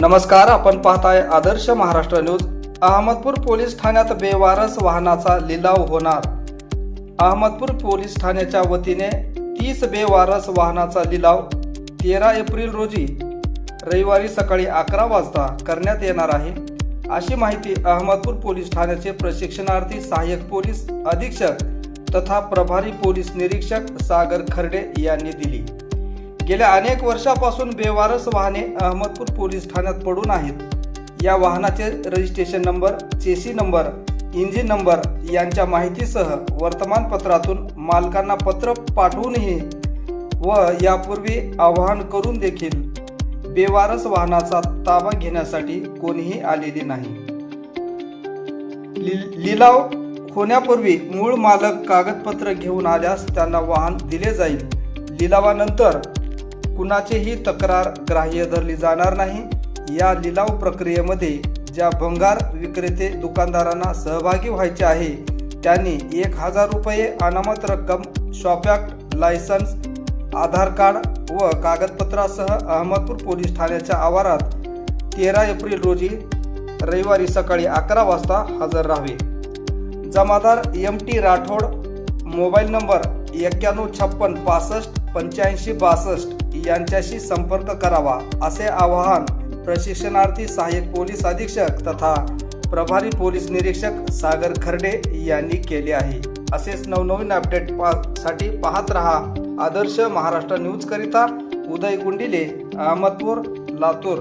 नमस्कार आपण पाहताय आदर्श महाराष्ट्र न्यूज. अहमदपूर पोलीस ठाण्यात बेवारस वाहनाचा लिलाव होणार. अहमदपूर पोलीस ठाण्याच्या वतीने तीस बेवारस वाहनाचा लिलाव तेरा एप्रिल रोजी रविवारी सकाळी अकरा वाजता करण्यात येणार आहे. अशी माहिती अहमदपूर पोलीस ठाण्याचे प्रशिक्षणार्थी सहाय्यक पोलीस अधीक्षक तथा प्रभारी पोलीस निरीक्षक सागर खर्डे यांनी दिली. गेल्या अनेक वर्षापासून बेवारस वाहने अहमदपूर पोलीस ठाण्यात पडून आहेत. या वाहनाचे registration number chassis number engine number यांच्या माहितीसह वर्तमानपत्रातून मालकांना पत्र पाठवूनही व यापूर्वी आवाहन करून देखील बेवारस वाहनाचा ताबा घेण्यासाठी कोणीही आलेले नाही. लि- लिलाव होण्यापूर्वी मूळ मालक कागदपत्र घेऊन आल्यास त्यांना वाहन दिले जाईल. लिलावानंतर कुणाचीही तक्रार ग्राह्य धरली जाणार नाही. या लिलाव प्रक्रियेमध्ये ज्या भंगार विक्रेते दुकानदारांना सहभागी व्हायचे आहे त्यांनी एक हजार रुपये अनामत रक्कम शॉपॅक्ट लायसन्स आधार कार्ड व कागदपत्रासह अहमदपूर पोलीस ठाण्याच्या आवारात तेरा एप्रिल रोजी रविवारी सकाळी अकरा वाजता हजर राहावे. जमादार M T Rathod mobile number एक्क्याण्णव छप्पन पासष्ट पंच्याऐंशी बासष्ट यांच्याशी संपर्क करावा असे आवाहन प्रशिक्षणार्थी सहाय्यक पोलीस अधीक्षक तथा प्रभारी पोलीस निरीक्षक सागर खर्डे यांनी केले आहे. असेच नवनवीन अपडेट पा साठी पाहत रहा आदर्श महाराष्ट्र न्यूज करिता उदय गुंडिले अहमदपूर लातूर.